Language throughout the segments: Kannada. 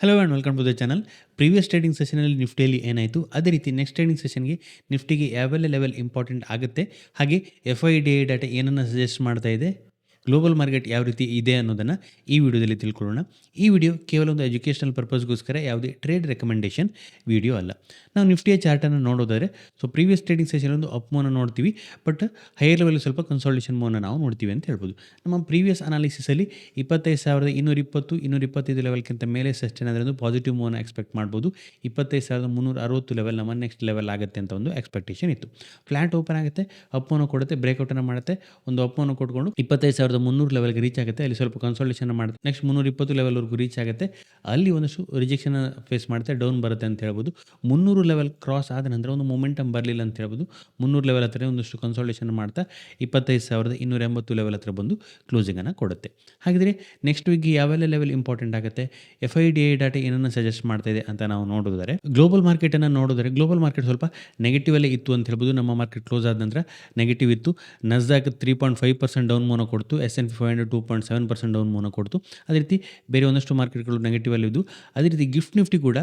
Hello and welcome to the channel previous trading ಸೆಷನಲ್ಲಿ ನಿಫ್ಟಿಯಲ್ಲಿ ಏನಾಯಿತು? ಅದೇ ರೀತಿ ನೆಕ್ಸ್ಟ್ ಟ್ರೇಡಿಂಗ್ ಸೆಷನ್ಗೆ ನಿಫ್ಟಿಗೆ ಯಾವೆಲ್ಲ ಲೆವೆಲ್ ಇಂಪಾರ್ಟೆಂಟ್ ಆಗುತ್ತೆ? ಹಾಗೆ F I D I data ಏನನ್ನು ಸಜೆಸ್ಟ್ ಮಾಡ್ತಾ ಇದೆ? ಗ್ಲೋಬಲ್ ಮಾರ್ಕೆಟ್ ಯಾವ ರೀತಿ ಇದೆ ಅನ್ನೋದನ್ನು ಈ ವಿಡಿಯೋದಲ್ಲಿ ತಿಳ್ಕೊಳ್ಳೋಣ. ಈ ವಿಡಿಯೋ ಕೇವಲ ಒಂದು ಎಜುಕೇಷನಲ್ ಪರ್ಪಸ್ಗೋಸ್ಕರ ಯಾವುದೇ ಟ್ರೇಡ್ ರೆಕಮೆಂಡೇಷನ್ ವಿಡಿಯೋ ಅಲ್ಲ. ನಾವು ನಿಫ್ಟಿಯ ಚಾರ್ಟನ್ನು ನೋಡೋದಾದರೆ ಸೊ ಪ್ರೀವಿಯಸ್ ಟ್ರೇಡಿಂಗ್ ಸೆಷನ್ ಒಂದು ಅಪ್ ಮೋನ ನೋಡ್ತೀವಿ ಬಟ್ ಹೈಯರ್ ಲೆವೆಲ್ ಸ್ವಲ್ಪ ಕನ್ಸಲ್ಟೇಷನ್ ಮೋನ ನಾವು ನೋಡ್ತೀವಿ ಅಂತ ಹೇಳ್ಬೋದು. ನಮ್ಮ ಪ್ರೀವಿಯಸ್ ಅನಾಲಿಸಿಸಲ್ಲಿ ಇಪ್ಪತ್ತೈದು ಸಾವಿರದ ಇನ್ನೂರ ಇಪ್ಪತ್ತು, ಇನ್ನೂರ ಇಪ್ಪತ್ತೈದು ಲೆವೆಲ್ಗಿಂತ ಮೇಲೆ ಸಸ್ಟೇನ್ ಆದರೆ ಒಂದು ಪಾಸಿಟಿವ್ ಮೋನ ಎಕ್ಸ್ಪೆಕ್ಟ್ ಮಾಡ್ಬೋದು. ಇಪ್ಪತ್ತೈದು ಸಾವಿರದ ಮುನ್ನೂರ ಅರವತ್ತು ಲೆವೆಲ್ ನಮ್ಮ ನೆಕ್ಸ್ಟ್ ಲೆವೆಲ್ ಆಗುತ್ತೆ ಅಂತ ಒಂದು ಎಕ್ಸ್ಪೆಕ್ಟೇಷನ್ ಇತ್ತು. ಫ್ಲಾಟ್ ಓಪನ್ ಆಗುತ್ತೆ ಅಪ್ಪನ್ನು ಕೊಡುತ್ತೆ ಬ್ರೇಕ್ಔಟನ್ನು ಮಾಡುತ್ತೆ, ಒಂದು ಅಪ್ಪನ್ನು ಕೊಟ್ಕೊಂಡು ಇಪ್ಪತ್ತೈದು ಸಾವಿರದ ಮುನ್ನೂರು ಲೆವೆಲ್ಗೆ ರೀಚ್ ಆಗುತ್ತೆ, ಅಲ್ಲಿ ಸ್ವಲ್ಪ ಕನ್ಸಲ್ಟೇಷನ್ ಮಾಡುತ್ತೆ. ನೆಕ್ಸ್ಟ್ ಮುನ್ನೂರ ಇಪ್ಪತ್ತು ಲೆವೆಲ್ವರೆಗೂ ರೀಚ್ ಆಗುತ್ತೆ. ಅಲ್ಲಿ ಒಂದಷ್ಟು ರಿಜೆಕ್ಷನ್ ಫೇಸ್ ಮಾಡುತ್ತೆ ಡೌನ್ ಬರುತ್ತೆ ಅಂತ ಹೇಳ್ಬೋದು. ಮುನ್ನೂರು ಲೆವೆಲ್ ಕ್ರಾಸ್ ಆದ ನಂತರ ಒಂದು ಮೊಮೆಂಟಮ್ ಬರಲಿಲ್ಲ ಅಂತ ಹೇಳ್ಬೋದು. ಮುನ್ನೂರು ಲೆವೆಲ್ ಹತ್ರ ಒಂದಷ್ಟು ಕನ್ಸಲ್ಟೇಷನ್ ಮಾಡ್ತಾ ಇಪ್ಪತ್ತೈದು ಸಾವಿರದ ಇನ್ನೂರ ಎಂಬತ್ತು ಲೆವೆಲ್ ಹತ್ರ ಬಂದು ಕ್ಲೋಸಿಂಗನ್ನು ಕೊಡುತ್ತೆ. ಹಾಗಿದ್ರೆ ನೆಕ್ಸ್ಟ್ ವೀಕ್ಗೆ ಯಾವೆಲ್ಲ ಲೆವೆಲ್ ಇಂಪಾರ್ಟೆಂಟ್ ಆಗುತ್ತೆ? F I D I data ಏನನ್ನು ಸಜೆಸ್ಟ್ ಮಾಡ್ತಾ ಇದೆ ಅಂತ ನಾವು ನೋಡಿದರೆ ಗ್ಲೋಬಲ್ ಮಾರ್ಕೆಟನ್ನು ನೋಡಿದರೆ ಗ್ಲೋಬಲ್ ಮಾರ್ಕೆಟ್ ಸ್ವಲ್ಪ ನೆಗೆಟಿವ್ ಅಲ್ಲೇ ಇತ್ತು ಅಂತ ಹೇಳ್ಬೋದು. ನಮ್ಮ ಮಾರ್ಕೆಟ್ ಕ್ಲೋಸ್ ಆದ ನಂತರ ನೆಗೆಟಿವ್ ಇತ್ತು. Nasdaq three point five percent down ಮೋನ ಕೊಡ್ತು. S N P five hundred two point seven percent down ಮೋನ ಕೊಡ್ತು. ಅದೇ ರೀತಿ ಬೇರೆ ಒಂದಷ್ಟು ಮಾರ್ಕೆಟ್ಗಳು ನೆಗೆಟಿವ್ ಇದ್ದು ಅದೇ ರೀತಿ ಗಿಫ್ಟ್ ನಿಫ್ಟಿ ಕೂಡ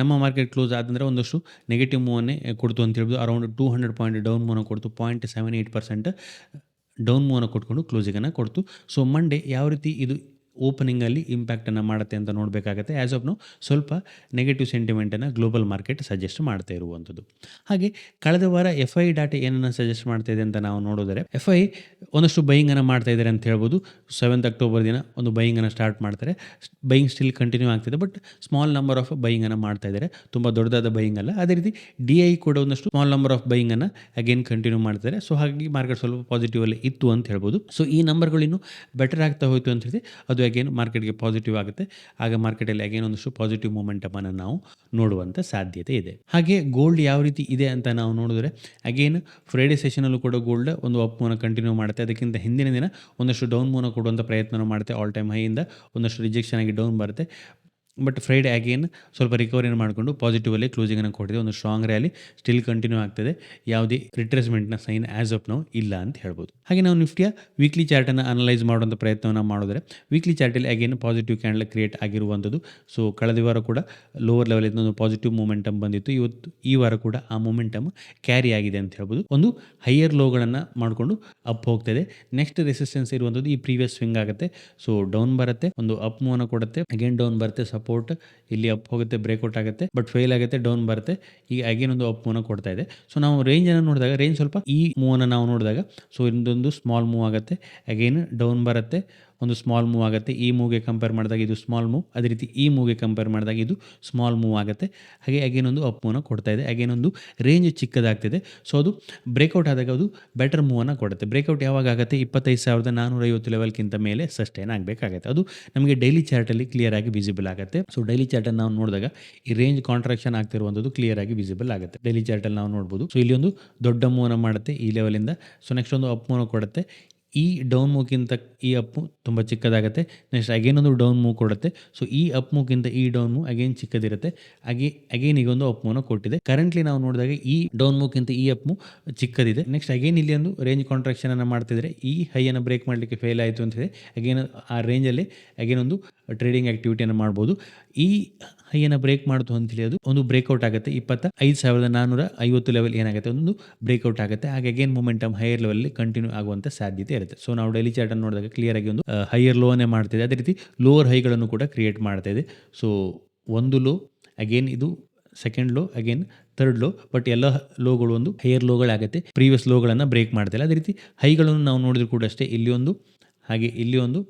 ನಮ್ಮ ಮಾರ್ಕೆಟ್ ಕ್ಲೋಸ್ ಆದಂದರೆ ಒಂದಷ್ಟು ನೆಗೆಟಿವ್ ಮೂವನ್ನೇ ಕೊಡ್ತು ಅಂತ ಹೇಳ್ಬೋದು. Around two hundred point down ಮೂವನ ಕೊಡ್ತು. Point seven eight percent down ಮೂವನ ಕೊಟ್ಕೊಂಡು ಕ್ಲೋಸಿಗನ್ನು ಕೊಡ್ತು. ಸೊ ಮಂಡೇ ಯಾವ ರೀತಿ ಇದು ಓಪನಿಂಗಲ್ಲಿ ಇಂಪ್ಯಾಕ್ಟನ್ನು ಮಾಡುತ್ತೆ ಅಂತ ನೋಡಬೇಕಾಗತ್ತೆ. ಆ್ಯಸ್ ಆಫ್ ಸ್ವಲ್ಪ ನೆಗೆಟಿವ್ ಸೆಂಟಿಮೆಂಟನ್ನು ಗ್ಲೋಬಲ್ ಮಾರ್ಕೆಟ್ ಸಜೆಸ್ಟ್ ಮಾಡ್ತಾ ಇರುವಂಥದ್ದು. ಹಾಗೆ ಕಳೆದ ವಾರ ಎಫ್ ಐ ಡಾಟಾ ಏನನ್ನು ಸಜೆಸ್ಟ್ ಮಾಡ್ತಾ ಇದೆ ಅಂತ ನಾವು ನೋಡಿದರೆ ಎಫ್ ಐ ಒಂದಷ್ಟು ಬೈಯಿಂಗನ್ನು ಮಾಡ್ತಾ ಇದ್ದಾರೆ ಅಂತ ಹೇಳ್ಬೋದು. ಸೆವೆಂತ್ ಅಕ್ಟೋಬರ್ ದಿನ ಒಂದು ಬೈಯಿಂಗನ್ನು ಸ್ಟಾರ್ಟ್ ಮಾಡ್ತಾರೆ. ಬೈಯಿಂಗ್ ಸ್ಟಿಲ್ ಕಂಟಿನ್ಯೂ ಆಗ್ತಿದೆ ಬಟ್ ಸ್ಮಾಲ್ ನಂಬರ್ ಆಫ್ ಬೈಯಿಂಗನ್ನು ಮಾಡ್ತಾ ಇದ್ದಾರೆ. ತುಂಬ ದೊಡ್ಡದಾದ ಬೈಯಿಂಗ್ ಅಲ್ಲ. ಅದೇ ರೀತಿ ಡಿ ಐ ಕೂಡ ಒಂದಷ್ಟು ಸ್ಮಾಲ್ ನಂಬರ್ ಆಫ್ ಬೈಯಿಂಗನ್ನು ಅಗೇನ್ ಕಂಟಿನ್ಯೂ ಮಾಡ್ತಾರೆ ಸೊ ಹಾಗಾಗಿ ಮಾರ್ಕೆಟ್ ಸ್ವಲ್ಪ ಪಾಸಿಟಿವ್ ಅಲ್ಲಿ ಇತ್ತು ಅಂತ ಹೇಳ್ಬೋದು. ಸೊ ಈ ನಂಬರ್ಗಳು ಇನ್ನೂ ಬೆಟರ್ ಆಗ್ತಾ ಹೋಯಿತು ಅಂತ ಹೇಳಿ ಅದು ಅಗೇನ್ ಮಾರ್ಕೆಟ್ಗೆ ಪಾಸಿಟಿವ್ ಆಗುತ್ತೆ, ಆಗ ಮಾರ್ಕೆಟಲ್ಲಿ ಅಗೇನ್ ಒಂದಷ್ಟು ಪಾಸಿಟಿವ್ ಮೂಮೆಂಟಮನ್ನು ನಾವು ನೋಡುವಂಥ ಸಾಧ್ಯತೆ ಇದೆ. ಹಾಗೆ ಗೋಲ್ಡ್ ಯಾವ ರೀತಿ ಇದೆ ಅಂತ ನಾವು ನೋಡಿದ್ರೆ, ಅಗೇನ್ ಫ್ರೈಡೆ ಸೆಷನಲ್ಲೂ ಕೂಡ ಗೋಲ್ಡ್ ಒಂದು ಅಪ್ ಮೂನ ಕಂಟಿನ್ಯೂ ಮಾಡುತ್ತೆ. ಅದಕ್ಕಿಂತ ಹಿಂದಿನ ದಿನ ಒಂದಷ್ಟು ಡೌನ್ ಮೂನ ಕೊಡುವಂಥ ಪ್ರಯತ್ನ ಮಾಡುತ್ತೆ. ಆಲ್ ಟೈಮ್ ಹೈಯಿಂದ ಒಂದಷ್ಟು ರಿಜೆಕ್ಷನ್ ಆಗಿ ಡೌನ್ ಬರುತ್ತೆ. ಬಟ್ ಫ್ರೈಡೆ ಅಗೇನ್ ಸ್ವಲ್ಪ ರಿಕವರಿನ ಮಾಡಿಕೊಂಡು ಪಾಸಿಟಿವಲ್ಲಿ ಕ್ಲೋಸಿಂಗನ್ನು ಕೊಟ್ಟಿದೆ. ಒಂದು ಸ್ಟ್ರಾಂಗ್ ರ್ಯಾಲಿ ಸ್ಟಿಲ್ ಕಂಟಿನ್ಯೂ ಆಗ್ತದೆ. ಯಾವುದೇ ರಿಟ್ರೆಸ್ಮೆಂಟ್ನ ಸೈನ್ ಆ್ಯಸ್ ಆಫ್ ನಾವು ಇಲ್ಲ ಅಂತ ಹೇಳ್ಬೋದು. ಹಾಗೆ ನಾವು ನಿಫ್ಟಿಯ ವೀಕ್ಲಿ ಚಾರ್ಟನ್ನು ಅನಲೈಸ್ ಮಾಡುವಂಥ ಪ್ರಯತ್ನವನ್ನು ಮಾಡಿದ್ರೆ ವೀಕ್ಲಿ ಚಾರ್ಟಲ್ಲಿ ಅಗೇನ್ ಪಾಸಿಟಿವ್ ಕ್ಯಾಂಡಲ್ ಕ್ರಿಯೇಟ್ ಆಗಿರುವಂಥದ್ದು. ಸೊ ಕಳೆದ ವಾರ ಕೂಡ ಲೋವರ್ ಲೆವೆಲಿಂದ ಒಂದು ಪಾಸಿಟಿವ್ ಮೂಮೆಂಟಮ್ ಬಂದಿತ್ತು. ಇವತ್ತು ಈ ವಾರ ಕೂಡ ಆ ಮೂಮೆಂಟಮ್ ಕ್ಯಾರಿ ಆಗಿದೆ ಅಂತ ಹೇಳ್ಬೋದು. ಒಂದು ಹೈಯರ್ ಲೋಗಳನ್ನು ಮಾಡಿಕೊಂಡು ಅಪ್ ಹೋಗ್ತದೆ. ನೆಕ್ಸ್ಟ್ ರೆಸಿಸ್ಟೆನ್ಸ್ ಇರುವಂಥದ್ದು ಈ ಪ್ರೀವಿಯಸ್ ಸ್ವಿಂಗ್ ಆಗುತ್ತೆ. ಸೊ ಡೌನ್ ಬರುತ್ತೆ. ಒಂದು ಅಪ್ ಮೂವನ್ನ ಕೊಡುತ್ತೆ. ಅಗೇನ್ ಡೌನ್ ಬರುತ್ತೆ. ಸಪೋರ್ಟ್ ಇಲ್ಲಿ ಅಪ್ ಹೋಗುತ್ತೆ ಬ್ರೇಕ್ಔಟ್ ಆಗುತ್ತೆ ಬಟ್ ಫೇಲ್ ಆಗುತ್ತೆ ಡೌನ್ ಬರುತ್ತೆ. ಈಗ ಅಗೇನ್ ಒಂದು ಅಪ್ ಮೂವನ್ನ ಕೊಡ್ತಾ ಇದೆ. ಸೊ ನಾವು ರೇಂಜ್ ಅನ್ನು ನೋಡಿದಾಗ ರೇಂಜ್ ಸ್ವಲ್ಪ ಈ ಮೂವನ್ನ ನಾವು ನೋಡಿದಾಗ ಸೊ ಇದೊಂದು ಸ್ಮಾಲ್ ಮೂವ್ ಆಗುತ್ತೆ. ಅಗೇನ್ ಡೌನ್ ಬರುತ್ತೆ. ಒಂದು ಸ್ಮಾಲ್ ಮೂವ್ ಆಗುತ್ತೆ. ಈ ಮೂವ್ಗೆ ಕಂಪೇರ್ ಮಾಡಿದಾಗ ಇದು ಸ್ಮಾಲ್ ಮೂವ್ ಅದೇ ರೀತಿ ಈ ಮೂವ್ಗೆ ಕಂಪೇರ್ ಮಾಡಿದಾಗ ಇದು ಸ್ಮಾಲ್ ಮೂವ್ ಆಗುತ್ತೆ. ಹಾಗೆ ಅಗೇನ್ ಒಂದು ಅಪ್ ಮೂವನ್ನ ಕೊಡ್ತಾ ಇದೆ. ಅಗೇನ್ ಒಂದು ರೇಂಜ್ ಚಿಕ್ಕದಾಗ್ತಿದೆ. ಸೊ ಅದು ಬ್ರೇಕ್ಔಟ್ ಆದಾಗ ಅದು ಬೆಟರ್ ಮೂವನ್ನು ಕೊಡುತ್ತೆ. ಬ್ರೇಕೌಟ್ ಯಾವಾಗ ಆಗುತ್ತೆ? ಇಪ್ಪತ್ತೈದು ಸಾವಿರದ ನಾನ್ನೂರೈವತ್ತು ಲೆವೆಲ್ಗಿಂತ ಮೇಲೆ ಸಸ್ಟೈನ್ ಆಗಬೇಕಾಗುತ್ತೆ. ಅದು ನಮಗೆ ಡೈಲಿ ಚಾರ್ಟಲ್ಲಿ ಕ್ಲಿಯರ್ ಆಗಿ ವಿಸಿಬಲ್ ಆಗುತ್ತೆ. ಸೊ ಡೈಲಿ ಚಾರ್ಟಲ್ಲಿ ನಾವು ನೋಡಿದಾಗ ಈ ರೇಂಜ್ ಕಾಂಟ್ರಾಕ್ಷನ್ ಆಗ್ತಿರುವಂಥದ್ದು ಕ್ಲಿಯರ್ ಆಗಿ ವಿಸಿಬಲ್ ಆಗುತ್ತೆ. ಡೈಲಿ ಚಾರ್ಟಲ್ಲಿ ನಾವು ನೋಡ್ಬೋದು. ಸೊ ಇಲ್ಲಿ ಒಂದು ದೊಡ್ಡ ಮೂವನ್ನ ಮಾಡುತ್ತೆ. ಈ ಲೆವೆಲಿಂದ ಸೊ ನೆಕ್ಸ್ಟ್ ಒಂದು ಅಪ್ ಮೂವನ್ನು ಕೊಡುತ್ತೆ. ಈ ಡೌನ್ ಮೂವ್ಗಿಂತ ಈ ಅಪ್ಪು ತುಂಬ ಚಿಕ್ಕದಾಗುತ್ತೆ. ನೆಕ್ಸ್ಟ್ ಅಗೇನ್ ಒಂದು ಡೌನ್ ಮೂವ್ ಕೊಡುತ್ತೆ. ಸೊ ಈ ಅಪ್ ಮೂವ್ಗಿಂತ ಈ ಡೌನ್ ಮೂವ್ ಅಗೇನ್ ಚಿಕ್ಕದಿರುತ್ತೆ. ಅಗೇ ಅಗೇನ್ ಈಗ ಒಂದು ಅಪ್ ಮೂವ್ನ ಕೊಟ್ಟಿದೆ. ಕರೆಂಟ್ಲಿ ನಾವು ನೋಡಿದಾಗ ಈ ಡೌನ್ ಮೂವ್ಗಿಂತ ಈ ಅಪ್ ಮೂವ್ ಚಿಕ್ಕದಿದೆ. ನೆಕ್ಸ್ಟ್ ಅಗೇನ್ ಇಲ್ಲಿ ಒಂದು ರೇಂಜ್ ಕಾಂಟ್ರಾಕ್ಷನ್ ಅನ್ನು ಮಾಡ್ತಿದ್ರೆ ಈ ಹೈಯನ್ನು ಬ್ರೇಕ್ ಮಾಡಲಿಕ್ಕೆ ಫೇಲ್ ಆಯಿತು ಅಂತ ಹೇಳಿ ಅಗೇನ್ ಆ ರೇಂಜಲ್ಲಿ ಅಗೇನ್ ಒಂದು ಟ್ರೇಡಿಂಗ್ ಆಕ್ಟಿವಿಟಿಯನ್ನು ಮಾಡ್ಬೋದು. ಈ ಹೈಯನ್ನು ಬ್ರೇಕ್ ಮಾಡ್ತು ಅಂತೇಳಿ ಅದು ಒಂದು ಬ್ರೇಕ್ಔಟ್ ಆಗುತ್ತೆ. ಇಪ್ಪತ್ತ ಐದು ಸಾವಿರದ ನಾನ್ನೂರ ಐವತ್ತು ಲೆವೆಲ್ ಏನಾಗುತ್ತೆ? ಒಂದು ಬ್ರೇಕ್ಔಟ್ ಆಗುತ್ತೆ. ಹಾಗೆ ಅಗೇನ್ ಮೊಮೆಂಟಮ್ ಹೈಯರ್ ಲೆವೆಲ್ಲಿ ಕಂಟಿನ್ಯೂ ಆಗುವಂಥ ಸಾಧ್ಯತೆ ಇರುತ್ತೆ. ಸೊ ನಾವು ಡೈಲಿ ಚಾರ್ಟನ್ನು ನೋಡಿದಾಗ ಕ್ಲಿಯರ್ ಆಗಿ ಒಂದು ಹೈಯರ್ ಲೋನೇ ಮಾಡ್ತಿದೆ. ಅದೇ ರೀತಿ ಲೋವರ್ ಹೈಗಳನ್ನು ಕೂಡ ಕ್ರಿಯೇಟ್ ಮಾಡ್ತಾ ಇದೆ. ಸೊ ಒಂದು ಲೋ ಅಗೇನ್ ಇದು second low again third low but ಎಲ್ಲ ಲೋಗಳು ಒಂದು ಹೈಯರ್ ಲೋಗಳಾಗುತ್ತೆ ಪ್ರೀವಿಯಸ್ ಲೋಗಳನ್ನು ಬ್ರೇಕ್ ಮಾಡ್ತಿಲ್ಲ ಅದೇ ರೀತಿ ಹೈಗಳನ್ನು ನಾವು ನೋಡಿದ್ರು ಕೂಡ ಅಷ್ಟೇ, ಇಲ್ಲಿ ಒಂದು, ಹಾಗೆ ಇಲ್ಲಿ ಒಂದು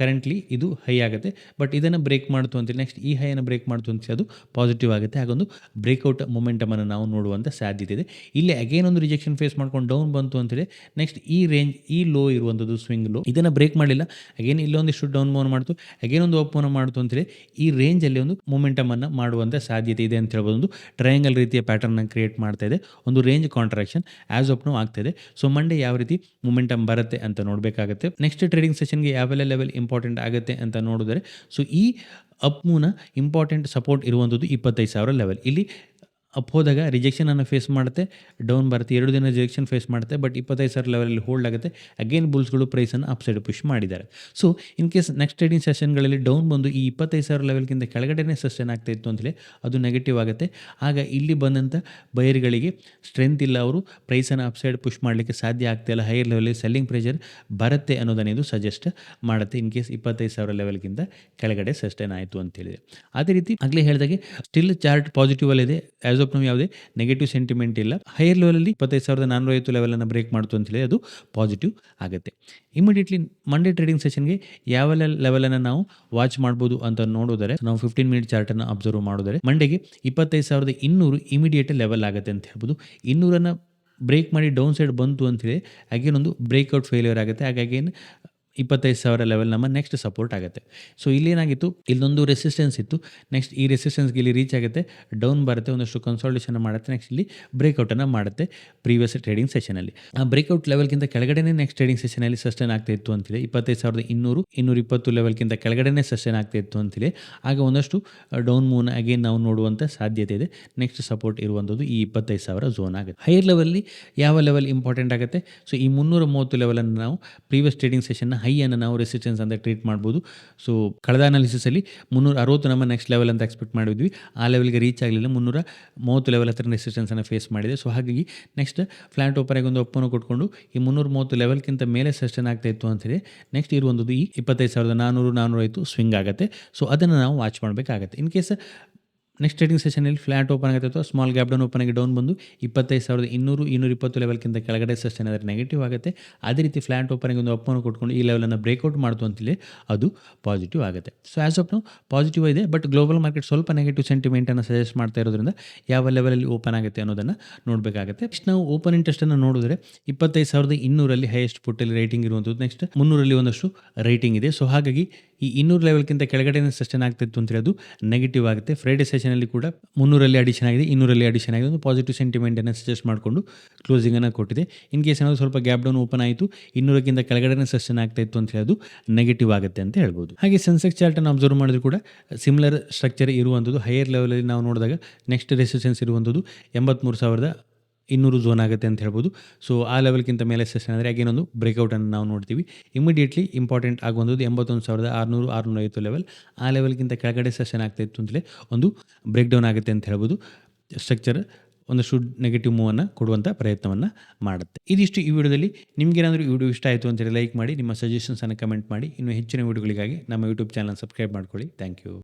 ಕರೆಂಟ್ಲಿ ಇದು ಹೈ ಆಗುತ್ತೆ. ಬಟ್ ಇದನ್ನು ಬ್ರೇಕ್ ಮಾಡ್ತು ಅಂತೇಳಿ ನೆಕ್ಸ್ಟ್ ಈ ಹೈಯನ್ನು ಬ್ರೇಕ್ ಮಾಡ್ತು ಅಂತ ಅದು ಪಾಸಿಟಿವ್ ಆಗುತ್ತೆ. ಹಾಗೊಂದು ಬ್ರೇಕ್ಔಟ್ ಮೊಮೆಂಟಮನ್ನು ನಾವು ನೋಡುವಂಥ ಸಾಧ್ಯತೆ ಇದೆ. ಇಲ್ಲಿ ಅಗೇನ್ ಒಂದು ರಿಜೆಕ್ಷನ್ ಫೇಸ್ ಮಾಡ್ಕೊಂಡು ಡೌನ್ ಬಂತು ಅಂತೇಳಿ ನೆಕ್ಸ್ಟ್ ಈ ರೇಂಜ್ ಈ ಲೋ ಇರುವಂಥದ್ದು ಸ್ವಿಂಗ್ ಲೋ ಇದನ್ನು ಬ್ರೇಕ್ ಮಾಡಲಿಲ್ಲ. ಅಗೇನ್ ಇಲ್ಲೊಂದಿಷ್ಟು ಡೌನ್ ಮೋನ್ ಮಾಡ್ತು. ಅಗೇನ್ ಒಂದು ಓಪನ್ ಮಾಡ್ತು ಅಂತೇಳಿ ಈ ರೇಂಜಲ್ಲಿ ಒಂದು ಮೊಮೆಂಟಮನ್ನು ಮಾಡುವಂಥ ಸಾಧ್ಯತೆ ಇದೆ ಅಂತ ಹೇಳ್ಬೋದು. ಒಂದು ಟ್ರಯಾಂಗಲ್ ರೀತಿಯ ಪ್ಯಾಟರ್ನ ಕ್ರಿಯೇಟ್ ಮಾಡ್ತಾ ಇದೆ. ಒಂದು ರೇಂಜ್ ಕಾಂಟ್ರಾಕ್ಷನ್ ಆ್ಯಸ್ ಓಪನು ಆಗ್ತಾ ಇದೆ. ಸೊ ಮಂಡೇ ಯಾವ ರೀತಿ ಮೊಮೆಂಟಮ್ ಬರುತ್ತೆ ಅಂತ ನೋಡಬೇಕಾಗುತ್ತೆ. ನೆಕ್ಸ್ಟ್ ಟ್ರೇಡಿಂಗ್ ಸೆಷನ್ಗೆ ಯಾವೆಲ್ಲ ಲೆವೆಲ್ ಇಂಪಾರ್ಟೆಂಟ್ ಆಗುತ್ತೆ ಅಂತ ನೋಡಿದರೆ ಸೊ ಈ ಅಪ್ ಮೂನ ಇಂಪಾರ್ಟೆಂಟ್ ಸಪೋರ್ಟ್ ಇರುವಂಥದ್ದು ಇಪ್ಪತ್ತೈದು ಸಾವಿರ ಲೆವೆಲ್ ಇಲ್ಲಿ ಅಪ್ ಹೋದಾಗ ರಿಜೆಕ್ಷನನ್ನು ಫೇಸ್ ಮಾಡುತ್ತೆ ಡೌನ್ ಬರುತ್ತೆ, ಎರಡು ದಿನ ರಿಜೆಕ್ಷನ್ ಫೇಸ್ ಮಾಡುತ್ತೆ ಬಟ್ ಇಪ್ಪತ್ತೈದು ಸಾವಿರ ಲೆವೆಲಲ್ಲಿ ಹೋಲ್ಡ್ ಆಗುತ್ತೆ. ಅಗೇನ್ ಬುಲ್ಸ್ಗಳು ಪ್ರೈಸನ್ನು ಅಪ್ ಸೈಡ್ ಪುಷ್ ಮಾಡಿದ್ದಾರೆ. So in case next trading ಸೆಷನ್ಗಳಲ್ಲಿ down ಬಂದು ಈ ಇಪ್ಪತ್ತೈದು ಸಾವಿರ ಲೆವೆಲ್ಗಿಂತ ಕೆಳಗಡೆನೇ ಸಸ್ಟೈನ್ ಆಗ್ತಾ ಇತ್ತು ಅಂತೇಳಿ ಅದು ನೆಗೆಟಿವ್ ಆಗುತ್ತೆ. ಆಗ ಇಲ್ಲಿ ಬಂದಂಥ ಬಯರ್ಗಳಿಗೆ ಸ್ಟ್ರೆಂತ್ ಇಲ್ಲ ಅವರು ಪ್ರೈಸನ್ನು ಅಪ್ ಸೈಡ್ ಪುಷ್ ಮಾಡಲಿಕ್ಕೆ ಸಾಧ್ಯ ಆಗ್ತಾ ಇಲ್ಲ. ಹೈಯರ್ ಲೆವೆಲಲ್ಲಿ ಸೆಲ್ಲಿಂಗ್ ಪ್ರೆಷರ್ ಬರುತ್ತೆ ಅನ್ನೋದನ್ನ ಇದು ಸಜೆಸ್ಟ್ ಮಾಡುತ್ತೆ ಇನ್ ಕೇಸ್ ಇಪ್ಪತ್ತೈದು ಸಾವಿರ ಲೆವೆಲ್ಗಿಂತ ಕೆಳಗಡೆ ಸಸ್ಟೈನ್ ಆಯಿತು ಅಂತೇಳಿದೆ. ಅದೇ ರೀತಿ ಆಗಲೇ ಹೇಳಿದಾಗೆ ಸ್ಟಿಲ್ ಚಾರ್ಟ್ ಪಾಸಿಟಿವ್ ಅಲ್ಲಿದೆ. ಆಸ್ ನಾವು ಯಾವುದೇ ನೆಗೆಟಿವ್ ಸೆಂಟಿಮೆಂಟ್ ಇಲ್ಲ. ಹೈಯರ್ ಲೆವೆಲಲ್ಲಿ ಇಪ್ಪತ್ತೈದು ಸಾವಿರದ ನಾನ್ನೂರೈವತ್ತು ಲೆವೆಲನ್ನು ಬ್ರೇಕ್ ಮಾಡ್ತು ಅಂತೇಳಿ ಅದು ಪಾಸಿಟಿವ್ ಆಗುತ್ತೆ. ಇಮಿಡಿಯೇಟ್ಲಿ ಮಂಡೇ ಟ್ರೇಡಿಂಗ್ ಸೆಷನ್ಗೆ ಯಾವ ಲೆವೆಲನ್ನು ನಾವು ವಾಚ್ ಮಾಡ್ಬೋದು ಅಂತ ನೋಡಿದರೆ ನಾವು ಫಿಫ್ಟೀನ್ ಮಿನಿಟ್ ಚಾರ್ಟನ್ನು ಅಬ್ಸರ್ವ್ ಮಾಡಿದರೆ ಮಂಡೆಗೆ ಇಪ್ಪತ್ತೈದು ಸಾವಿರದ ಇನ್ನೂರು ಇಮಿಡಿಯೇಟ್ ಲೆವೆಲ್ ಆಗುತ್ತೆ ಅಂತ ಹೇಳ್ಬೋದು. ಇನ್ನೂರನ್ನು ಬ್ರೇಕ್ ಮಾಡಿ ಡೌನ್ ಸೈಡ್ ಬಂತು ಅಂತೇಳಿ ಅಗೇನ್ ಒಂದು ಬ್ರೇಕ್ಔಟ್ ಫೇಲ್ಯೂರ್ ಆಗುತ್ತೆ. ಹಾಗಾಗಿ ಇಪ್ಪತ್ತೈದು ಸಾವಿರ ಲೆವೆಲ್ ನಮ್ಮ ನೆಕ್ಸ್ಟ್ ಸಪೋರ್ಟ್ ಆಗುತ್ತೆ. ಸೊ ಇಲ್ಲೇನಾಗಿತ್ತು? ಇಲ್ಲೊಂದು ರೆಸಿಸ್ಟೆನ್ಸ್ ಇತ್ತು. ನೆಕ್ಸ್ಟ್ ಈ ರೆಸಿಸ್ಟೆನ್ಸ್ಗೆ ಇಲ್ಲಿ ರೀಚ್ ಆಗುತ್ತೆ. ಡೌನ್ ಬರುತ್ತೆ, ಒಂದಷ್ಟು ಕನ್ಸಲ್ಟೇಷನ್ ಮಾಡುತ್ತೆ. ನೆಕ್ಸ್ಟ್ ಇಲ್ಲಿ ಬ್ರೇಕ್ಔಟನ್ನು ಮಾಡುತ್ತೆ ಪ್ರೀವಿಯಸ್ ಟ್ರೇಡಿಂಗ್ ಸೆಷನಲ್ಲಿ ಆ ಬ್ರೇಕ್ಔಟ್ ಲೆವೆಲ್ಗಿಂತ ಕೆಳಗಡೆನೇ ನೆಕ್ಸ್ಟ್ ಟ್ರೇಡಿಂಗ್ ಸೆಷನಲ್ಲಿ ಸಸ್ಟೈನ್ ಆಗ್ತಾ ಇತ್ತು ಅಂತಿದೆ. ಇಪ್ಪತ್ತೈದು ಸಾವಿರದ ಇನ್ನೂರು ಇನ್ನೂರ ಇಪ್ಪತ್ತು ಲೆವೆಲ್ಗಿಂತ ಕೆಳಗಡೆನೇ ಸಸ್ಟೈನ್ ಆಗ್ತಾ ಇತ್ತು ಅಂತಿದೆ. ಆಗ ಒಂದಷ್ಟು ಡೌನ್ ಮೂನ್ ಅಗೇನ್ ನಾವು ನೋಡುವಂಥ ಸಾಧ್ಯತೆ ಇದೆ. ನೆಕ್ಸ್ಟ್ ಸಪೋರ್ಟ್ ಇರುವಂಥದ್ದು ಈ ಇಪ್ಪತ್ತೈದು ಸಾವಿರ ಝೋನ್ ಆಗುತ್ತೆ. ಹೈಯರ್ ಲೆವೆಲ್ಲಿ ಯಾವ ಲೆವೆಲ್ ಇಂಪಾರ್ಟೆಂಟ್ ಆಗುತ್ತೆ? ಸೊ ಈ ಮುನ್ನೂರ ಮೂವತ್ತು ಲೆವೆಲನ್ನು ನಾವು ಪ್ರೀವಿಯಸ್ ಟ್ರೇಡಿಂಗ್ ಸೆಷನ್ನ ಹೈಯನ್ನು ನಾವು ರೆಸಿಸ್ಟೆನ್ಸ್ ಅಂತ ಟ್ರೀಟ್ ಮಾಡ್ಬೋದು. ಸೊ ಕಳೆದ ಅನಾಲಿಸಿಸಲ್ಲಿ ಮುನ್ನೂರ ಅರವತ್ತು ನಮ್ಮ ನೆಕ್ಸ್ಟ್ ಲೆವೆಲ್ ಅಂತ ಎಕ್ಸ್ಪೆಕ್ಟ್ ಮಾಡಿದ್ವಿ. ಆ ಲೆವೆಲ್ಗೆ ರೀಚ್ ಆಗಲಿಲ್ಲ. ಮುನ್ನೂರ ಮೂವತ್ತು ಲೆವೆಲ್ ಹತ್ರ ರೆಸಿಸ್ಟೆನ್ಸನ್ನು ಫೇಸ್ ಮಾಡಿದೆ. ಸೊ ಹಾಗಾಗಿ ನೆಕ್ಸ್ಟ್ ಫ್ಲಾಟ್ ಓಪನಿಗೆ ಒಂದು ಒಪ್ಪನ್ನು ಕೊಟ್ಕೊಂಡು ಈ ಮುನ್ನೂರ ಮೂವತ್ತು ಲೆವೆಲ್ಗಿಂತ ಮೇಲೆ ಸಸ್ಟೈನ್ ಆಗ್ತಾ ಇತ್ತು ಅಂತೇಳಿ ನೆಕ್ಸ್ಟ್ ಇರುವಂಥದ್ದು ಈ ಇಪ್ಪತ್ತೈದು ಸಾವಿರದ ನಾನ್ನೂರು ನಾನ್ನೂರೈತು ಸ್ವಿಂಗ್ ಆಗುತ್ತೆ. ಸೊ ಅದನ್ನು ನಾವು ವಾಚ್ ಮಾಡಬೇಕಾಗತ್ತೆ. ಇನ್ ಕೇಸ್ ನೆಕ್ಸ್ಟ್ ಟ್ರೇಡಿಂಗ್ ಸೆಷನಲ್ಲಿ ಫ್ಲಾಟ್ ಓಪನ್ ಆಗುತ್ತೆ ಸ್ಮಾಲ್ ಗ್ಯಾಪ್ ಡೌನ್ ಓಪನ್ ಆಗಿ ಡೌನ್ ಬಂದು ಇಪ್ಪತ್ತೈದು ಸಾವಿರದ ಇನ್ನೂರು, ಇನ್ನೂರ ಇಪ್ಪತ್ತು ಲೆವೆಲ್ಕಿಂತ ಕೆಳಗಡೆ ಸೆಷನ್ ಆದರೆ ನೆಗೆಟಿವ್ ಆಗುತ್ತೆ, ಅದೇ ರೀತಿ ಫ್ಲಾಟ್ ಓಪನಿಂಗ್ ಒಂದು ಅಪ್ಪನ್ನು ಕೊಟ್ಕೊಂಡು ಈ ಲೆವೆಲನ್ನು ಬ್ರೇಕ್ಔಟ್ ಮಾಡ್ತು ಅಂತೇಳಿ ಅದು ಪಾಸಿಟಿವ್ ಆಗುತ್ತೆ. ಸೊ ಆ್ಯಸ್ ಆಫ್ ನಾವು ಪಾಸಿಟಿವ್ ಇದೆ ಬಟ್ ಗ್ಲೋಬಲ್ ಮಾರ್ಕೆಟ್ ಸ್ವಲ್ಪ ನೆಗೆಟಿವ್ ಸೆಂಟಿಮೆಂಟನ್ನು ಸಜೆಸ್ಟ್ ಮಾಡ್ತಾ ಇರೋದ್ರಿಂದ ಯಾವ ಲೆವೆಲಲ್ಲಿ ಓಪನ್ ಆಗುತ್ತೆ ಅನ್ನೋದನ್ನು ನೋಡಬೇಕಾಗುತ್ತೆ. ನೆಕ್ಸ್ಟ್ ನಾವು ಓಪನ್ ಇಂಟ್ರೆಸ್ಟನ್ನು ನೋಡಿದ್ರೆ ಇಪ್ಪತ್ತೈದು ಸಾವಿರದ ಇನ್ನೂರಲ್ಲಿ ಹೈಯೆಸ್ಟ್ ಪುಟ್ಟಲ್ಲಿ ರೇಟಿಂಗ್ ಇರುವಂಥದ್ದು. ನೆಕ್ಸ್ಟ್ ಮುನ್ನೂರಲ್ಲಿ ಒಂದಷ್ಟು ರೇಟಿಂಗ್ ಇದೆ. ಸೊ ಹಾಗಾಗಿ ಈ ಇನ್ನೂರು ಲೆವೆಲ್ಗಿಂತ ಕೆಳಗಡೆನೇ ಸಸ್ಟೈನ್ ಆಗ್ತಿತ್ತು ಅಂತ ಹೇಳೋದು ನೆಗೆಟಿವ್ ಆಗುತ್ತೆ ಫ್ರೈಡೆ ಸೆಷನಲ್ಲಿ ಕೂಡ ಮುನ್ನೂರಲ್ಲಿ ಅಡಿಷನ್ ಆಗಿದೆ, ಇನ್ನೂರಲ್ಲಿ ಅಡಿಷನ್ ಆಗಿದೆ. ಒಂದು ಪಾಸಿಟಿವ್ ಸೆಂಟಿಮೆಂಟನ್ನು ಸಜೆಸ್ಟ್ ಮಾಡಿಕೊಂಡು ಕ್ಲೋಸಿಂಗನ್ನು ಕೊಟ್ಟಿದೆ. ಇನ್ ಕೇಸ್ ಏನಾದರೂ ಸ್ವಲ್ಪ ಗ್ಯಾಪ್ ಡೌನ್ ಓಪನ್ ಆಯಿತು, ಇನ್ನೂರಕ್ಕಿಂತ ಕೆಳಗಡೆ ಸಸ್ಟೈನ್ ಆಗ್ತಾ ಅಂತ ಹೇಳೋದು ನೆಗೆಟಿವ್ ಆಗುತ್ತೆ ಅಂತ ಹೇಳ್ಬೋದು. ಹಾಗೆ ಸೆನ್ಸೆಕ್ಸ್ ಚಾರ್ಟನ್ನು ಅಬ್ಸರ್ವ್ ಮಾಡಿದ್ರು ಕೂಡ ಸಿಮಿಲರ್ ಸ್ಟ್ರಕ್ಚರ್ ಇರುವಂಥದ್ದು. ಹೈಯರ್ ಲೆವೆಲಲ್ಲಿ ನಾವು ನೋಡಿದಾಗ ನೆಕ್ಸ್ಟ್ ರೆಸಿಸ್ಟೆನ್ಸ್ ಇರುವಂಥದ್ದು ಎಂಬತ್ತ್ಮೂರು ಸಾವಿರದ ಇನ್ನೂರು ಝೋನ್ ಆಗುತ್ತೆ ಅಂತ ಹೇಳ್ಬೋದು. ಸೊ ಆ ಲೆವೆಲ್ಗಿಂತ ಮೇಲೆ ಸೆಷನ್ ಅಂದರೆ ಅಗೇನೊಂದು ಬ್ರೇಕ್ಔಟನ್ನು ನಾವು ನೋಡ್ತೀವಿ. ಇಮಿಡಿಯೇಟ್ಲಿ ಇಂಪಾರ್ಟೆಂಟ್ ಆಗುವಂಥದ್ದು ಎಂಬತ್ತೊಂದು ಸಾವಿರದ ಆರುನೂರು, ಆರುನೂರೈವತ್ತು ಲೆವೆಲ್ ಆ ಲೆವೆಲ್ಗಿಂತ ಕೆಳಗಡೆ ಸೆಷನ್ ಆಗ್ತಾ ಇತ್ತು ಅಂತಲೇ ಒಂದು ಬ್ರೇಕ್ ಡೌನ್ ಆಗುತ್ತೆ ಅಂತ ಹೇಳ್ಬೋದು. ಸ್ಟ್ರಕ್ಚರ್ ಒಂದಷ್ಟು ನೆಗೆಟಿವ್ ಮೂವನ್ನು ಕೊಡುವಂಥ ಪ್ರಯತ್ನವನ್ನು ಮಾಡುತ್ತೆ. ಇದಿಷ್ಟು ಈ ವಿಡಿಯೋದಲ್ಲಿ. ನಿಮಗೇನಾದರೂ ಈ ವಿಡಿಯೋ ಇಷ್ಟ ಆಯಿತು ಅಂತೇಳಿ ಲೈಕ್ ಮಾಡಿ, ನಿಮ್ಮ ಸಜೆಷನ್ಸನ್ನು ಕಮೆಂಟ್ ಮಾಡಿ. ಇನ್ನು ಹೆಚ್ಚಿನ ವಿಡಿಯೋಗಳಿಗಾಗಿ ನಮ್ಮ ಯೂಟ್ಯೂಬ್ ಚಾನಲ್ ಸಬ್ಸ್ಕ್ರೈಬ್ ಮಾಡ್ಕೊಳ್ಳಿ. Thank you